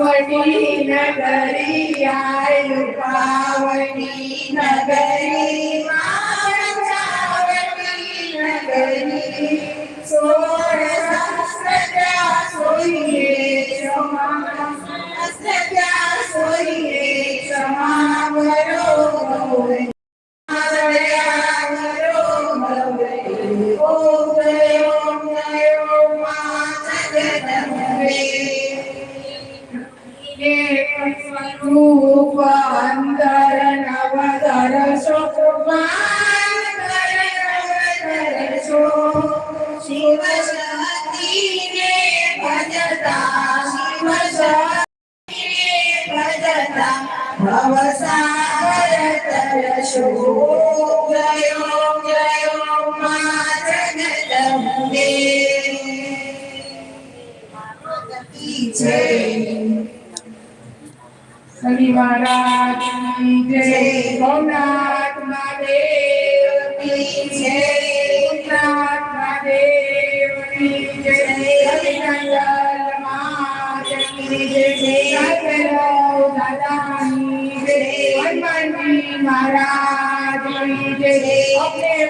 वडी नगरी आयु पावन Yeah. Hari Maharaj Jai Gomnath Mahadev महाराज जय अपने अपना गुरु महाराज जय अपने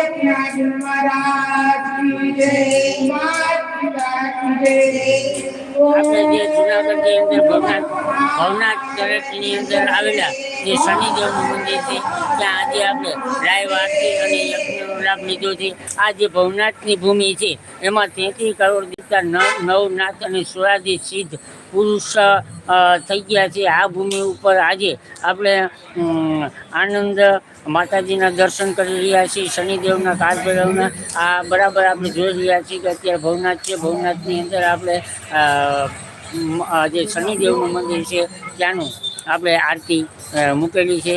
अपना गुरु महाराज जय माँ આપણે ભવનાથ ભવનાથ અંદર આવેલા જે શનિદેવનું મંદિર છે ત્યાં આજે આપણે લાઈવ અને આ જે ભવનાથની ભૂમિ છે એમાં તેત્રીસ કરોડ દીકતા નવ નવનાથ અને સુરાજી સિદ્ધ પુરુષ થઈ ગયા છે આ ભૂમિ ઉપર આજે આપણે આનંદ માતાજીના દર્શન કરી રહ્યા છીએ શનિદેવના કાલભૈરવના આ બરાબર આપણે જોઈ રહ્યા છીએ કે અત્યારે ભવનાથ છે ભવનાથની અંદર આપણે જે શનિદેવનું મંદિર છે ત્યાંનું આપણે આરતી મૂકેલી છે